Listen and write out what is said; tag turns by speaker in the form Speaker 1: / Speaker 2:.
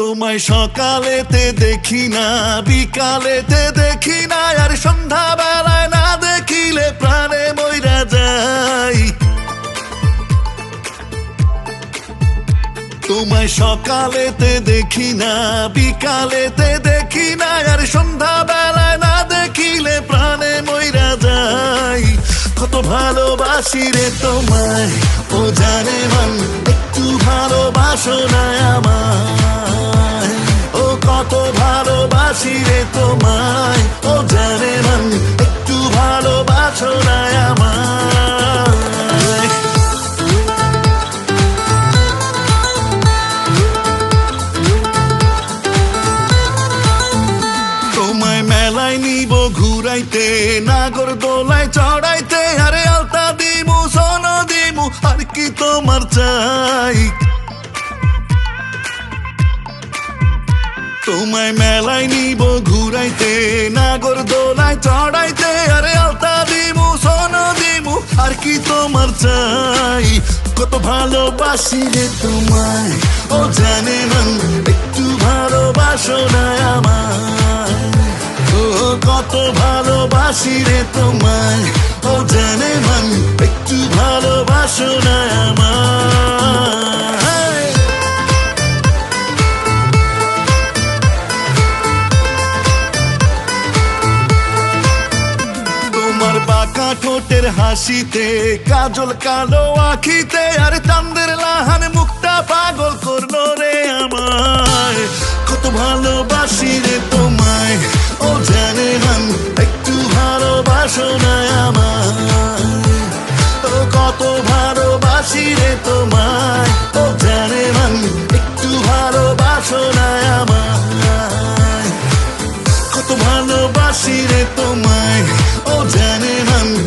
Speaker 1: তোমায় সকালেতে দেখি না, বিকালেতে দেখি না, আর সন্ধ্যা বেলায় না দেখিলে প্রাণে মইরা যাই। তোমায় সকালেতে দেখি না, বিকালেতে দেখি না, আর সন্ধ্যা বেলায় না দেখিলে প্রাণে মইরা যাই। কত ভালোবাসি রে তোমায়, ও জানে মন, একটু ভালোবাসো না কত ভালোবাসি রে তোমায়। ও জানে মন, একটু ভালোবাসো না তোমায় মেলায় নিব ঘুরাইতে, নাগর দোলায় চড়াইতে, আরে আলতা দিমু, সোন দিমু, আর কি তোমার চাই? তোমায় মেলায় নিব ঘুরাইতে, নাগর দোলায় চড়াইতে, আরে আলতা দিমু, সোন দিমু, আর কি তোমার চাই? কত ভালোবাসি রে তোমায়, ও জানে মন একটু ভালোবাসো না আমায়। ও কত ভালোবাসি রে তোমায়, ও জানে মন একটু ভালোবাসো না ঠোঁটের হাসিতে, কাজল কালো আখিতে, আর চান্দের লাহান মুখটা পাগল করল রে আমায়। কত ভালোবাসি রে তোমায়, ও জানে মন একটু ভালোবাসো না আমায়। ও কত ভালোবাসি রে তোমায়, ও জানে মন একটু ভালোবাসো না ভালোবাসি রে তোমায়। ও জানে আমি